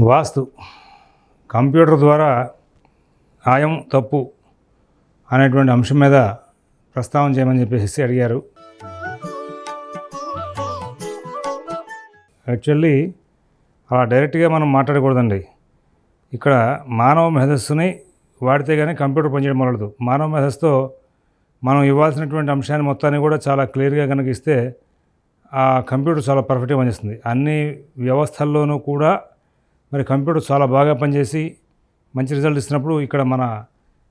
వాస్తు. Computer ద్వారా ఆయం తప్పు అనేటువంటి అంశం మీద ప్రస్తావన చేయమని చెప్పేసి అడిగారు. యాక్చువల్లీ అలా డైరెక్ట్గా మనం మాట్లాడకూడదండి. ఇక్కడ మానవ మేధస్సుని వాడితే కానీ కంప్యూటర్ పనిచేయడం మొదలదు. మానవ మేధస్సుతో మనం ఇవ్వాల్సినటువంటి అంశాన్ని మొత్తాన్ని కూడా చాలా క్లియర్గా కనుక ఇస్తే ఆ కంప్యూటర్ చాలా పర్ఫెక్ట్గా పనిచేస్తుంది. అన్ని వ్యవస్థల్లోనూ కూడా మరి కంప్యూటర్ చాలా బాగా పనిచేసి మంచి రిజల్ట్ ఇస్తున్నప్పుడు ఇక్కడ మన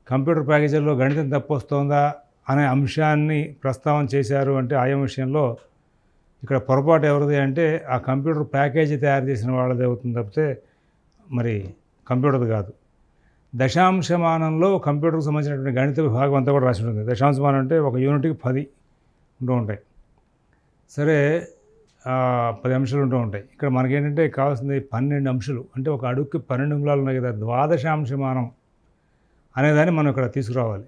కంప్యూటర్ ప్యాకేజీల్లో గణితం తప్పు వస్తుందా అనే అంశాన్ని ప్రస్తావన చేశారు అంటే ఆయా విషయంలో ఇక్కడ పొరపాటు ఎవరిది అంటే ఆ కంప్యూటర్ ప్యాకేజీ తయారు చేసిన వాళ్ళది అవుతుంది తప్పితే మరి కంప్యూటర్ది కాదు. దశాంశమానంలో కంప్యూటర్కి సంబంధించినటువంటి గణిత విభాగం అంతా కూడా రాసి ఉంటుంది. దశాంశమానం అంటే ఒక యూనిట్కి పది ఉంటూ ఉంటాయి. సరే పది అంశాలు ఉంటూ ఉంటాయి. ఇక్కడ మనకేంటంటే కావాల్సింది పన్నెండు అంశాలు. అంటే ఒక అడుగుకి పన్నెండు అంగుళాలు ఉన్నాయి కదా ద్వాదశాంశమానం అనేదాన్ని మనం ఇక్కడ తీసుకురావాలి.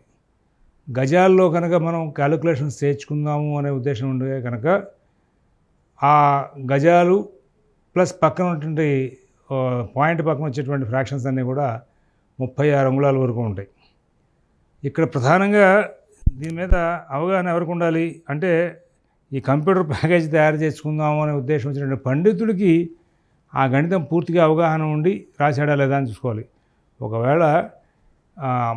గజాల్లో కనుక మనం క్యాలిక్యులేషన్స్ చేర్చుకుందాము అనే ఉద్దేశం ఉండే కనుక ఆ గజాలు ప్లస్ పక్కన ఉన్నటువంటి పాయింట్ పక్కన వచ్చేటువంటి ఫ్రాక్షన్స్ అన్నీ కూడా ముప్పై ఆరు అంగుళాల వరకు ఉంటాయి. ఇక్కడ ప్రధానంగా దీని మీద అవగాహన ఎవరికి ఉండాలి అంటే ఈ కంప్యూటర్ ప్యాకేజ్ తయారు చేసుకుందాము అనే ఉద్దేశం వచ్చినటువంటి పండితుడికి ఆ గణితం పూర్తిగా అవగాహన ఉండి రాశాడా లేదా అని చూసుకోవాలి. ఒకవేళ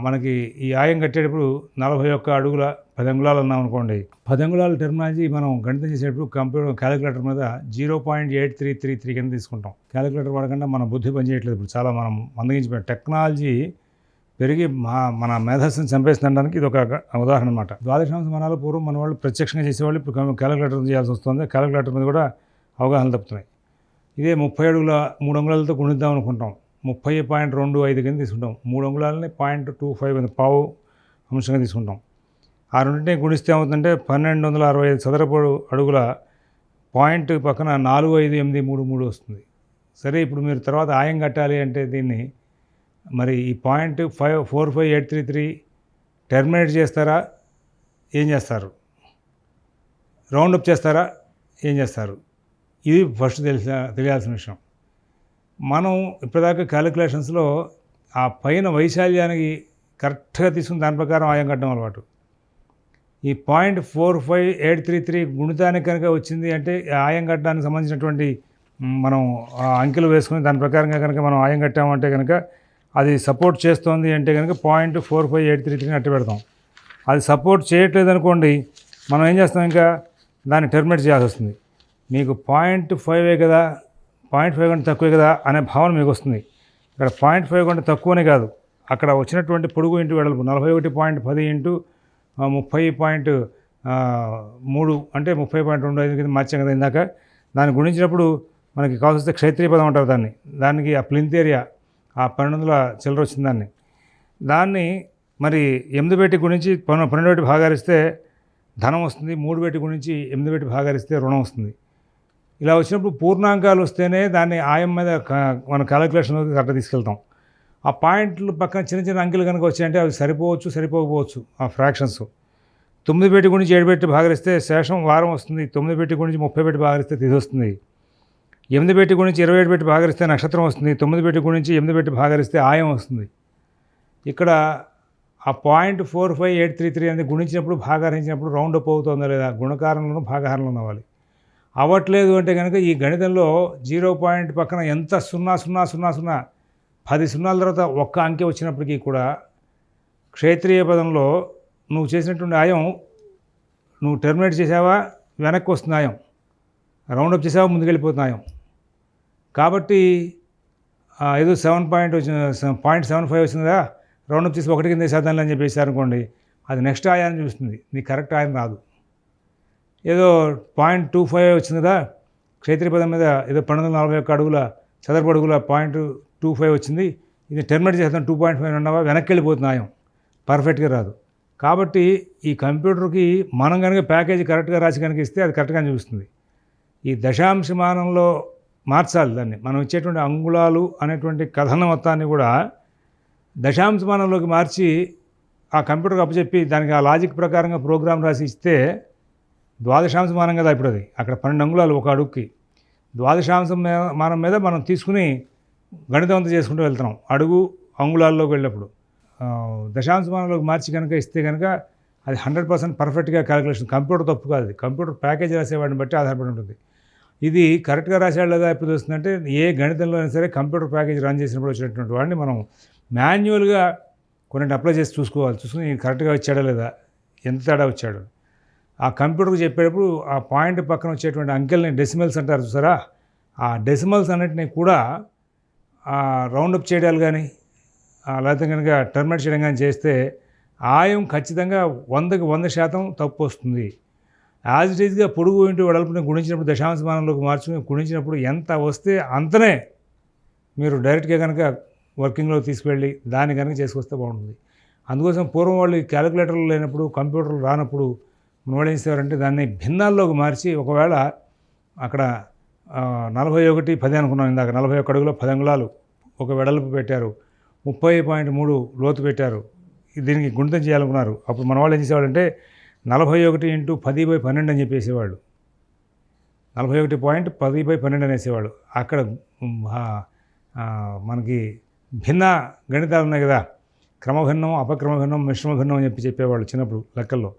మనకి ఈ ఆయం కట్టేటప్పుడు నలభై ఒక్క అడుగుల పది అంగుళాలు అన్నాం అనుకోండి. పది అంగుళాల టెర్మినాలజీ మనం గణితం చేసేటప్పుడు కంప్యూటర్ క్యాలిక్యులేటర్ మీద zero point eight three three three కింద తీసుకుంటాం. క్యాలిక్యులేటర్ వాడకుండా మన బుద్ధి పనిచేయట్లేదు ఇప్పుడు. చాలా మనం మందగించిపోయాం. టెక్నాలజీ పెరిగి మా మన మేధస్సును చంపేస్తుండడానికి ఇది ఒక ఉదాహరణ అనమాట ద్వాదశాంశ మనాలు పూర్వం మన వాళ్ళు ప్రత్యక్షంగా చేసేవాళ్ళు ఇప్పుడు కం- క్యాలిక్యులేటర్ చేయాల్సి వస్తుంది. క్యాలిక్యులేటర్ మీద కూడా అవగాహన తప్పుతున్నాయి. ఇదే ముప్పై అడుగుల మూడు అంగుళాలతో గుణిద్దాం అనుకుంటాం. ముప్పై పాయింట్ రెండు ఐదు కింద తీసుకుంటాం. మూడు అంగుళాలని పాయింట్ టూ ఫైవ్ అని పావు అంశంగా తీసుకుంటాం. ఆ రెండింటిని గుణిస్తే ఏమవుతుందంటే పన్నెండు వందల అరవై ఐదు చదరపు అడుగుల పాయింట్ పక్కన నాలుగు ఐదు ఎనిమిది మూడు మూడు వస్తుంది. సరే ఇప్పుడు మీరు తర్వాత ఆయం కట్టాలి అంటే దీన్ని మరి ఈ point five four five eight three three terminate చేస్తారా? ఏం చేస్తారు? రౌండ్ అప్ చేస్తారా? ఏం చేస్తారు? ఇది ఫస్ట్ తెలిసిన తెలియాల్సిన విషయం. మనం ఇప్పటిదాకా క్యాలిక్యులేషన్స్లో ఆ పైన వైశాల్యానికి కరెక్ట్గా తీసుకుని దాని ప్రకారం ఆయం కట్టడం అలవాటు. ఈ point four five eight three three గుణితానికి కనుక వచ్చింది అంటే ఆయం కట్టడానికి సంబంధించినటువంటి మనం అంకెలు వేసుకుని దాని ప్రకారంగా కనుక మనం ఆయం కట్టామంటే కనుక అది సపోర్ట్ చేస్తోంది అంటే కనుక point four five eight three త్రీని అట్టు పెడతాం. అది సపోర్ట్ చేయట్లేదు అనుకోండి మనం ఏం చేస్తాం ఇంకా? దాన్ని టెర్మినేట్ చేయాల్సి వస్తుంది. మీకు పాయింట్ ఫైవే కదా పాయింట్ ఫైవ్ కంటే తక్కువే కదా అనే భావన మీకు వస్తుంది. ఇక్కడ పాయింట్ ఫైవ్ కంటే తక్కువనే కాదు. అక్కడ వచ్చినటువంటి పొడుగు ఇంటూ వెడల్పు నలభై ఒకటి పాయింట్ పది ఇంటూ ముప్పై పాయింట్ మూడు అంటే ముప్పై పాయింట్ రెండు ఐదు కింద మార్చాం కదా ఇందాక. దాన్ని గుణించినప్పుడు మనకి కావాల్సి క్షేత్రీయ పదం అంటారు దాన్ని. దానికి ఆ ప్లింత్ ఏరియా ఆ పన్నెండు వందల చిల్లర వచ్చింది దాన్ని దాన్ని మరి ఎనిమిది పెట్టి గురించి పన్నెండు పన్నెండు పెట్టి భాగారిస్తే ధనం వస్తుంది మూడు పెట్టి గురించి ఎనిమిది పెట్టి భాగారిస్తే రుణం వస్తుంది. ఇలా వచ్చినప్పుడు పూర్ణాంకాలు వస్తేనే దాన్ని ఆయం మీద మన క్యాలిక్యులేషన్ కరెక్ట్ తీసుకెళ్తాం. ఆ పాయింట్లు పక్కన చిన్న చిన్న అంకెలు కనుక వచ్చాయంటే అవి సరిపోవచ్చు సరిపోకపోవచ్చు ఆ ఫ్రాక్షన్స్ తొమ్మిది పెట్టి గురించి ఏడు పెట్టి భాగరిస్తే శేషం వారం వస్తుంది. తొమ్మిది పెట్టి గురించి ముప్పై పెట్టి భాగరిస్తే తీసి వస్తుంది. ఎనిమిది పెట్టి గురించి ఇరవై ఏడు పెట్టి భాగరిస్తే నక్షత్రం వస్తుంది తొమ్మిది పెట్టి గురించి ఎనిమిది పెట్టి భాగరిస్తే ఆయం వస్తుంది. ఇక్కడ ఆ point four five eight three three అనేది గుణించినప్పుడు భాగారించినప్పుడు రౌండ్ అప్ అవుతుందో లేదా? గుణకారంలోనూ భాగాహారంలోనూ అవ్వాలి. అవ్వట్లేదు అంటే కనుక ఈ గణితంలో జీరో పాయింట్ పక్కన ఎంత సున్నా సున్నా సున్నా సున్నా పది సున్నాల తర్వాత ఒక్క అంకె వచ్చినప్పటికీ కూడా క్షేత్రీయ పదంలో నువ్వు చేసినటువంటి ఆయం నువ్వు టెర్మినేట్ చేసావా? వెనక్కి వస్తున్నాయం ఆయం. రౌండప్ చేసావా? ముందుకెళ్ళిపోతున్నాయం కాబట్టి ఏదో సెవెన్ పాయింట్ వచ్చిన పాయింట్ సెవెన్ ఫైవ్ వచ్చిందా? రౌండప్ చేసి ఒకటి కింద శాతం అని చెప్పేసి అనుకోండి అది నెక్స్ట్ ఆయాన్ని చూస్తుంది నీకు కరెక్ట్ ఆయం రాదు ఏదో పాయింట్ టూ ఫైవ్ వచ్చింది కదా క్షేత్రీయ పదం మీద ఏదో పన్నెండు వందల నలభై ఒక్క అడుగుల చదరపు అడుగుల పాయింట్ టూ ఫైవ్ వచ్చింది. ఇది టెర్మినేట్ చేస్తాం టూ పాయింట్ ఫైవ్ ఉన్నావా వెనక్కి వెళ్ళిపోతుంది ఆయం. పర్ఫెక్ట్గా రాదు. కాబట్టి ఈ కంప్యూటర్కి మనం కనుక ప్యాకేజీ కరెక్ట్గా రాసి కనుక ఇస్తే అది కరెక్ట్గా చూపిస్తుంది. ఈ దశాంశమానంలో మార్చాలి దాన్ని. మనం ఇచ్చేటువంటి అంగుళాలు అనేటువంటి కథన మొత్తాన్ని కూడా దశాంశమానంలోకి మార్చి ఆ కంప్యూటర్కి అప్పచెప్పి దానికి ఆ లాజిక్ ప్రకారంగా ప్రోగ్రామ్ రాసి ఇస్తే ద్వాదశాంశమానం కదా ఇప్పుడు అది. అక్కడ పన్నెండు అంగుళాలు ఒక అడుగుకి ద్వాదశాంశం మీద మానం మీద మనం తీసుకుని గణితం అంతా చేసుకుంటూ వెళ్తున్నాం. అడుగు అంగుళాల్లోకి వెళ్ళినప్పుడు. దశాంశమానంలోకి మార్చి కనుక ఇస్తే కనుక అది హండ్రెడ్ పర్సెంట్ పర్ఫెక్ట్గా క్యాలిక్యులేషన్. కంప్యూటర్ తప్పు కాదు. కంప్యూటర్ ప్యాకేజ్ రాసేవాడిని బట్టి ఆధారపడి ఉంటుంది. ఇది కరెక్ట్గా రాశాడు లేదా ఎప్పుడు వస్తుందంటే ఏ గణితంలో అయినా సరే కంప్యూటర్ ప్యాకేజ్ రన్ చేసినప్పుడు వచ్చినటువంటి వాడిని మనం మాన్యువల్గా కొన్ని అప్లై చేసి చూసుకోవాలి. చూసుకుని కరెక్ట్గా వచ్చాడా లేదా ఎంత తేడా వచ్చాడు. ఆ కంప్యూటర్కి చెప్పేటప్పుడు ఆ పాయింట్ పక్కన వచ్చేటువంటి అంకెల్ని డెసిమల్స్ అంటారు చూసారా? ఆ డెసిమల్స్ అన్నింటినీ కూడా రౌండప్ చేయడాలు కానీ లేకపోతే కనుక టర్మినేట్ చేయడం కానీ చేస్తే ఆయం ఖచ్చితంగా వందకి వంద శాతం తప్పు వస్తుంది. యాజ్ ఇట్ ఈజ్గా పొడుగు ఇంటి వెడల్పుని గుణించినప్పుడు దశాంశమానంలోకి మార్చుకుని గుణించినప్పుడు ఎంత వస్తే అంతనే మీరు డైరెక్ట్గా కనుక వర్కింగ్లో తీసుకువెళ్ళి దాన్ని కనుక చేసుకొస్తే బాగుంటుంది. అందుకోసం పూర్వం వాళ్ళు క్యాలిక్యులేటర్లు లేనప్పుడు కంప్యూటర్లు రానప్పుడు మనవాళ్ళు ఏం చేసేవారంటే దాన్ని భిన్నాల్లోకి మార్చి ఒకవేళ అక్కడ నలభై ఒకటి పది అనుకున్నాం ఇందాక నలభై ఒక అడుగులో పది అంగుళాలు ఒక వెడల్పు పెట్టారు ముప్పై పాయింట్ మూడు లోతు పెట్టారు దీనికి గుణితం చేయాలనుకున్నారు. అప్పుడు మన వాళ్ళు ఏం చేసేవాళ్ళంటే నలభై ఒకటి ఇంటూ పది బై పన్నెండు అని చెప్పేసేవాళ్ళు. నలభై ఒకటి పాయింట్ పది బై పన్నెండు అనేసేవాళ్ళు. అక్కడ మనకి భిన్న గణితాలు ఉన్నాయి కదా. క్రమభిన్నం అపక్రమభిన్నం మిశ్రమ భిన్నం అని చెప్పి చెప్పేవాళ్ళు చిన్నప్పుడు లెక్కల్లో.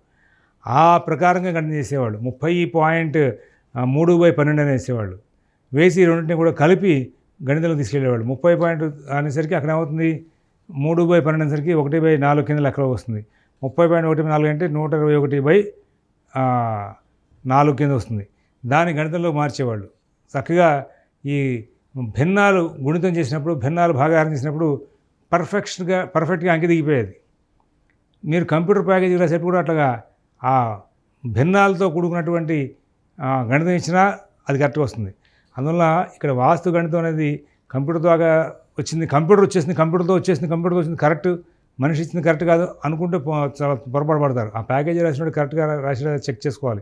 ఆ ప్రకారంగా గణన చేసేవాళ్ళు. ముప్పై పాయింట్ మూడు బై పన్నెండు అనేసేవాళ్ళు. వేసి రెండింటిని కూడా కలిపి గణితంలో తీసుకెళ్ళేవాళ్ళు. ముప్పై పాయింట్ అనేసరికి అక్కడ ఏమవుతుంది? మూడు బై పన్నెండు అనేసరికి ఒకటి బై నాలుగు కింద లెక్కలో వస్తుంది. ముప్పై పాయింట్ ఒకటి నాలుగు అంటే నూట ఇరవై ఒకటి బై నాలుగు కింద వస్తుంది. దాని గణితంలో మార్చేవాళ్ళు. చక్కగా ఈ భిన్నాలు గుణితం చేసినప్పుడు భిన్నాలు భాగాహారం చేసినప్పుడు పర్ఫెక్ట్గా పర్ఫెక్ట్గా అంకి దిగిపోయేది. మీరు కంప్యూటర్ ప్యాకేజీ రాసేటప్పుడు కూడా అట్లాగా ఆ భిన్నాలతో కూడుకున్నటువంటి గణితం ఇచ్చినా అది కరెక్ట్గా వస్తుంది. అందువల్ల ఇక్కడ వాస్తు గణితం అనేది కంప్యూటర్ ద్వారా వచ్చింది కంప్యూటర్ వచ్చేసింది కంప్యూటర్తో వచ్చేసింది కంప్యూటర్తో వచ్చింది కరెక్ట్ మనిషి ఇచ్చింది కరెక్ట్ కాదు అనుకుంటే చాలా పొరపాటు పడతారు. ఆ ప్యాకేజీ రాసినప్పుడు కరెక్ట్గా రాసినా చెక్ చేసుకోవాలి.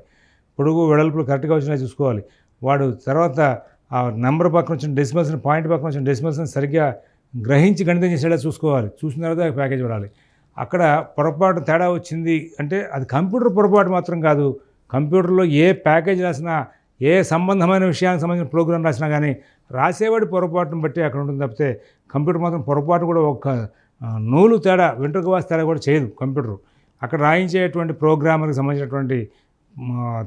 పొడుగు వెడల్పులు కరెక్ట్గా వచ్చినా చూసుకోవాలి. వాడు తర్వాత ఆ నెంబర్ పక్కన వచ్చిన డెసిమల్స్ని పాయింట్ పక్కన వచ్చిన డెసిమల్స్ని సరిగ్గా గ్రహించి గణితం చేసేలా చూసుకోవాలి. చూసిన తర్వాత ప్యాకేజ్ పడాలి. అక్కడ పొరపాటు తేడా వచ్చింది అంటే అది కంప్యూటర్ పొరపాటు మాత్రం కాదు. కంప్యూటర్లో ఏ ప్యాకేజ్ రాసినా ఏ సంబంధమైన విషయానికి సంబంధించిన ప్రోగ్రామ్ రాసినా కానీ రాసేవాడి పొరపాటును బట్టి అక్కడ ఉంటుంది. తప్పితే కంప్యూటర్ మాత్రం పొరపాటు కూడా ఒక నూలు తేడా వెంట్రుక వాసి తేడా కూడా చేయదు కంప్యూటర్. అక్కడ రాయించేటువంటి ప్రోగ్రామర్కి సంబంధించినటువంటి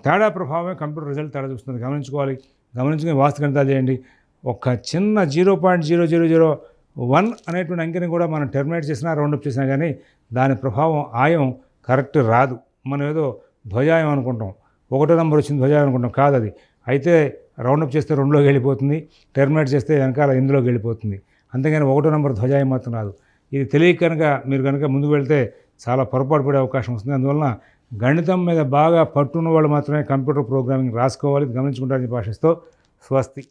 తేడా ప్రభావమే కంప్యూటర్ రిజల్ట్ తేడా చూస్తుంది. గమనించుకోవాలి. గమనించుకుని వాస్తు గణితాలు చేయండి. ఒక చిన్న zero point zero zero zero one అనేటువంటి అంకెని కూడా మనం టెర్మినేట్ చేసినా రౌండప్ చేసినా కానీ దాని ప్రభావం ఆయం కరెక్ట్ రాదు. మనం ఏదో ధ్వజాయం అనుకుంటాం. ఒకటో నెంబర్ వచ్చింది ధ్వజాయం అనుకుంటాం. కాదు అది. అయితే రౌండప్ చేస్తే రెండులోకి వెళ్ళిపోతుంది. టెర్మినేట్ చేస్తే వెనకాల ఇందులోకి వెళ్ళిపోతుంది. అంతేగాని ఒకటో నెంబర్ ధ్వజాయం మాత్రం రాదు. ఇది తెలియక కనుక మీరు కనుక ముందుకు వెళ్తే చాలా పొరపాటు పడే అవకాశం వస్తుంది. అందువలన గణితం మీద బాగా పట్టున్న వాళ్ళు మాత్రమే కంప్యూటర్ ప్రోగ్రామింగ్ రాసుకోవాలి. గమనించుకుంటారని భాషిస్తూ స్వస్తి.